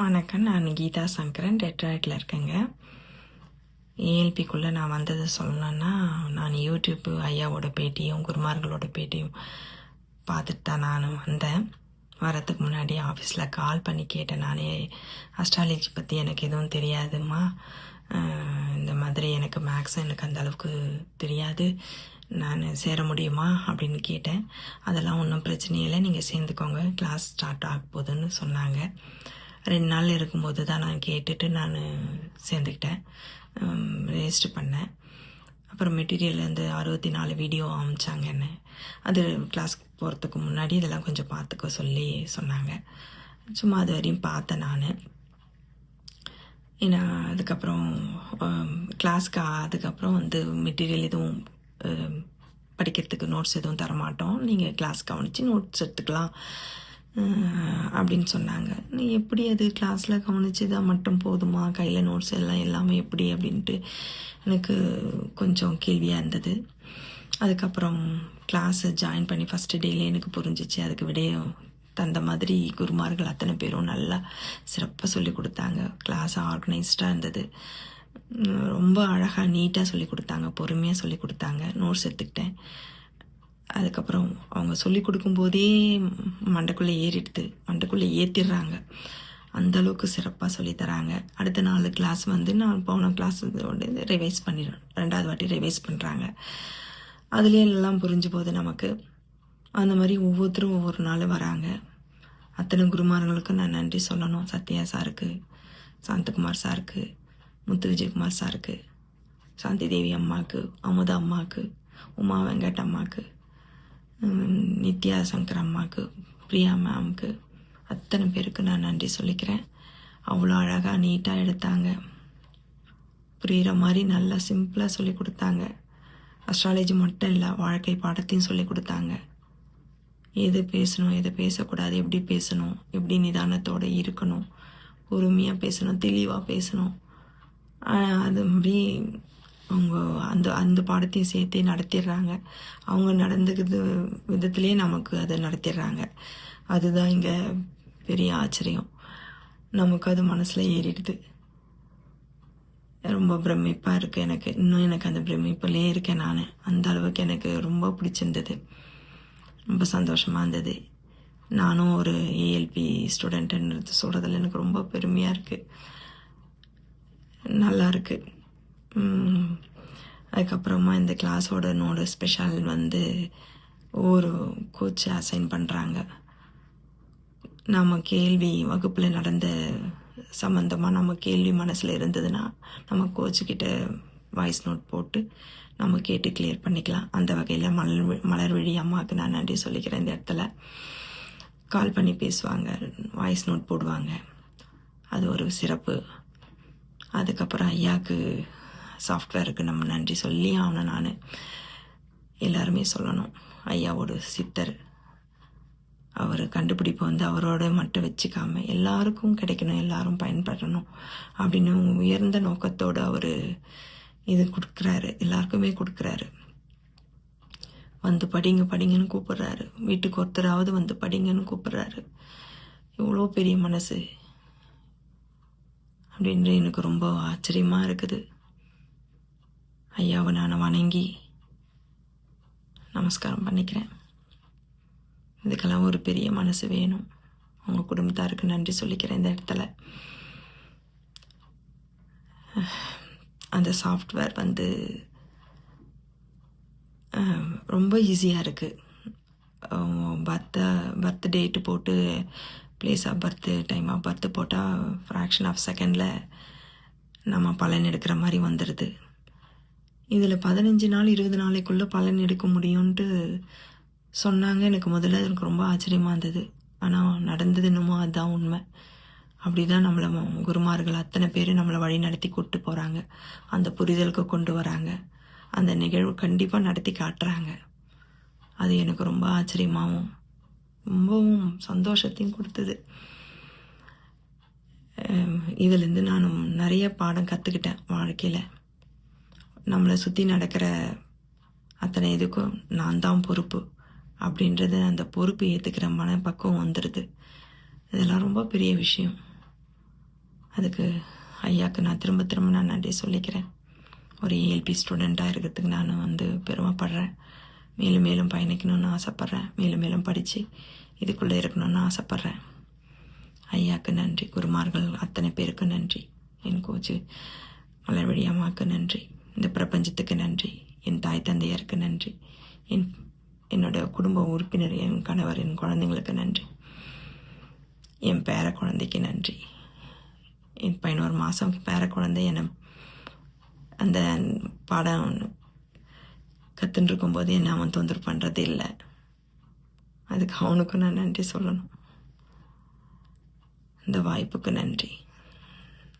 வணக்கம். நான் கீதா சங்கரன் டெட்ராய்டில் இருக்கேங்க. ஏஎல்பிக்குள்ளே நான் வந்ததை சொல்லணுன்னா நான் யூடியூப் ஐயாவோட பேட்டியும் குருமார்களோட பேட்டியும் பார்த்துட்டு தான் நான் வந்தேன். வரத்துக்கு முன்னாடி ஆஃபீஸில் கால் பண்ணி கேட்டேன் நானே. அஸ்ட்ராலஜி பற்றி எனக்கு எதுவும் தெரியாதும்மா. இந்த மாதிரி எனக்கு மேக்ஸ் எனக்கு அந்த அளவுக்கு தெரியாது. நான் சேர முடியுமா அப்படின்னு கேட்டேன். அதெல்லாம் ஒன்றும் பிரச்சனை இல்லை. நீங்கள் சேர்ந்துக்கோங்க. கிளாஸ் ஸ்டார்ட் ஆக போகுதுன்னு சொன்னாங்க. ரெண்டு நாள் இருக்கும்போது தான் நான் கேட்டுட்டு நான் சேர்ந்துக்கிட்டேன். ரெஜிஸ்டர் பண்ணேன். அப்புறம் மெட்டீரியல் அந்த அறுபத்தி நாலு வீடியோ அமைச்சாங்க என்ன. அது கிளாஸ்க்கு போகிறதுக்கு முன்னாடி இதெல்லாம் கொஞ்சம் பார்த்துக்க சொல்லி சொன்னாங்க. சும்மா அது வரையும் பார்த்தேன் நான். ஏன்னா அதுக்கப்புறம் கிளாஸ்க்கு அதுக்கப்புறம் வந்து மெட்டீரியல் எதுவும் படிக்கிறதுக்கு நோட்ஸ் எதுவும் தரமாட்டோம். நீங்கள் கிளாஸ் கவனித்து நோட்ஸ் எடுத்துக்கலாம். அப்படின்னு சொன்னாங்க. நீ எப்படி அது கிளாஸில் கவனிச்சதா மட்டும் போதுமா? கையில் நோட்ஸ் எல்லாம் எல்லாமே எப்படி? அப்படின்ட்டு எனக்கு கொஞ்சம் கேள்வியாக இருந்தது. அதுக்கப்புறம் கிளாஸை ஜாயின் பண்ணி ஃபஸ்ட்டு டேலே எனக்கு புரிஞ்சிச்சு. அதுக்கு விடையும் தந்த மாதிரி குருமார்கள் அத்தனை பேரும் நல்லா சிறப்பாக சொல்லி கொடுத்தாங்க. கிளாஸ் ஆர்கனைஸ்டாக இருந்தது. ரொம்ப அழகாக நீட்டாக சொல்லி கொடுத்தாங்க. பொறுமையாக சொல்லி கொடுத்தாங்க. நோட்ஸ் எடுத்துக்கிட்டேன். அதுக்கப்புறம் அவங்க சொல்லி கொடுக்கும்போதே மண்டைக்குள்ளே ஏறிடுது. மண்டைக்குள்ளே ஏற்றிடுறாங்க அந்த அளவுக்கு சிறப்பாக சொல்லித்தராங்க அடுத்த நாலு கிளாஸ் வந்து நான் போன கிளாஸ் வந்து ரிவைஸ் பண்ணிடுறேன் ரெண்டாவது வாட்டி ரிவைஸ் பண்ணுறாங்க அதுலேயே எல்லாம் புரிஞ்சு போகுது நமக்கு அந்த மாதிரி ஒவ்வொருத்தரும் ஒவ்வொரு நாள் வராங்க. அத்தனை குருமார்களுக்கும் நான் நன்றி சொல்லணும். சத்யா சாருக்கு சாந்தகுமார் சாருக்கு முத்து விஜயகுமார் சாருக்கு சாந்தி தேவி அம்மாவுக்கு அமுதா அம்மாவுக்கு உமா வெங்கட் அம்மாவுக்கு நித்யா சங்கர் அம்மாவுக்கு பிரியா மேம்க்கு அத்தனை பேருக்கு நான் நன்றி சொல்லிக்கிறேன். அவ்வளோ அழகாக நீட்டாக எடுத்தாங்க. புரிகிற மாதிரி நல்லா சிம்பிளாக சொல்லி கொடுத்தாங்க. அஸ்ட்ராலஜி மட்டும் இல்லை வாழ்க்கை பாடத்தையும் சொல்லி கொடுத்தாங்க. எது பேசணும் எது பேசக்கூடாது எப்படி பேசணும் எப்படி நிதானத்தோடு இருக்கணும் பொறுமையாக பேசணும் தெளிவாக பேசணும். அது மாதிரி அவங்க அந்த அந்த பாடத்தையும் சேர்த்தே நடத்திடுறாங்க. அவங்க நடந்துக்கிறது விதத்திலே நமக்கு அதை நடத்திடுறாங்க. அதுதான் இங்கே பெரிய ஆச்சரியம். நமக்கு அது மனசில் ஏறிடுது. ரொம்ப பிரமிப்பாக இருக்குது எனக்கு. இன்னும் எனக்கு அந்த பிரமிப்புலேயே இருக்கேன் நான். அந்த அளவுக்கு எனக்கு ரொம்ப பிடிச்சிருந்தது. ரொம்ப சந்தோஷமாக இருந்தது. நானும் ஒரு ஏஎல்பி ஸ்டூடெண்ட்டுன்றது சொல்கிறதுல எனக்கு ரொம்ப பெருமையாக இருக்குது நல்லா இருக்குது அதுக்கப்புறமா இந்த கிளாஸோட நோட ஸ்பெஷல் வந்து ஒரு கோச்சை அசைன் பண்ணுறாங்க நம்ம கேள்வி வகுப்பில் நடந்த சம்மந்தமாக நம்ம கேள்வி மனசில் இருந்ததுன்னா நம்ம கோச்சுக்கிட்ட வாய்ஸ் நோட் போட்டு நம்ம கேட்டு கிளியர் பண்ணிக்கலாம். அந்த வகையில் மலர் மலர்விழி அம்மாவுக்கு நான் நன்றி சொல்லிக்கிறேன் இந்த இடத்துல. கால் பண்ணி பேசுவாங்க வாய்ஸ் நோட் போடுவாங்க. அது ஒரு சிறப்பு. அதுக்கப்புறம் ஐயாவுக்கு சாஃப்ட்வேருக்கு நம்ம நன்றி சொல்லி ஆகணும் நான். எல்லாருமே சொல்லணும். ஐயாவோட சித்தர் அவர் கண்டுபிடிப்பு வந்து அவரோட மட்டும் வச்சுக்காம எல்லாருக்கும் கிடைக்கணும் எல்லாரும் பயன்படணும் அப்படின்னு உயர்ந்த நோக்கத்தோடு அவர் இது கொடுக்குறாரு. எல்லாருக்குமே கொடுக்குறாரு. வந்து படிங்க படிங்கன்னு கூப்பிடுறாரு. வீட்டுக்கு ஒருத்தராவது வந்து படிங்கன்னு கூப்பிடுறாரு. எவ்வளோ பெரிய மனசு அப்படின்ற எனக்கு ரொம்ப ஆச்சரியமாக இருக்குது. ஐயாவை நான் வணங்கி நமஸ்காரம் பண்ணிக்கிறேன். இதுக்கெல்லாம் ஒரு பெரிய மனசு வேணும். உங்கள் குடும்பத்தாருக்கு நன்றி சொல்லிக்கிறேன் இந்த இடத்துல. அந்த சாஃப்ட்வேர் வந்து ரொம்ப ஈஸியாக இருக்குது பர்த் பர்த் டேட்டு போட்டு place of birth time of birth போட்டால் ஃப்ராக்ஷன் ஆஃப் செகண்டில் நம்ம பலன் எடுக்கிற மாதிரி வந்துடுது இதில் பதினஞ்சு நாள் இருபது நாளைக்குள்ளே பலன் எடுக்க முடியும்ன்ட்டு சொன்னாங்க. எனக்கு முதல்ல எனக்கு ரொம்ப ஆச்சரியமாக இருந்தது. ஆனால் நடந்தது என்னமோ அதுதான் உண்மை. அப்படி தான் நம்மளை குருமார்கள் அத்தனை பேர் நம்மளை வழி நடத்தி கூப்பிட்டு போகிறாங்க அந்த புரிதலுக்கு கொண்டு வராங்க. அந்த நிகழ்வு கண்டிப்பாக நடத்தி காட்டுறாங்க. அது எனக்கு ரொம்ப ஆச்சரியமாகவும் ரொம்பவும் சந்தோஷத்தையும் கொடுத்தது. இதுலேருந்து நான் நிறைய பாடம் கற்றுக்கிட்டேன் வாழ்க்கையில். நம்மளை சுற்றி நடக்கிற அத்தனை இதுக்கும் நான் தான் பொறுப்பு அப்படின்றது அந்த பொறுப்பு ஏற்றுக்கிற மனப்பக்குவம் வந்துடுது இதெல்லாம் ரொம்ப பெரிய விஷயம். அதுக்கு ஐயாவுக்கு நான் திரும்ப திரும்ப நான் நன்றி சொல்லிக்கிறேன். ஒரு ஏஎல்பி ஸ்டூடெண்ட்டாக இருக்கிறதுக்கு நான் வந்து பெருமைப்படுறேன். மேலும் மேலும் பயணிக்கணும்னு ஆசைப்பட்றேன். மேலும் மேலும் படித்து இதுக்குள்ளே இருக்கணும்னு ஆசைப்பட்றேன். ஐயாவுக்கு நன்றி. குருமார்கள் அத்தனை பேருக்கு நன்றி. என் கோச்சு மலர்வழி அம்மாவுக்கு நன்றி. இந்த பிரபஞ்சத்துக்கு நன்றி என் தாய் தந்தையருக்கு நன்றி என் என்னோட குடும்ப உறுப்பினர் என் கணவர் என் குழந்தைங்களுக்கு நன்றி என் பேர குழந்தைக்கு நன்றி. என் பதினோரு மாதம் பேர குழந்தை என்னை அந்த பாடம் கற்றுன்னு இருக்கும்போது என்னை அவன் தொந்தரவு பண்ணுறது இல்லை. அதுக்கு அவனுக்கும் நான் நன்றி சொல்லணும். இந்த வாய்ப்புக்கு நன்றி.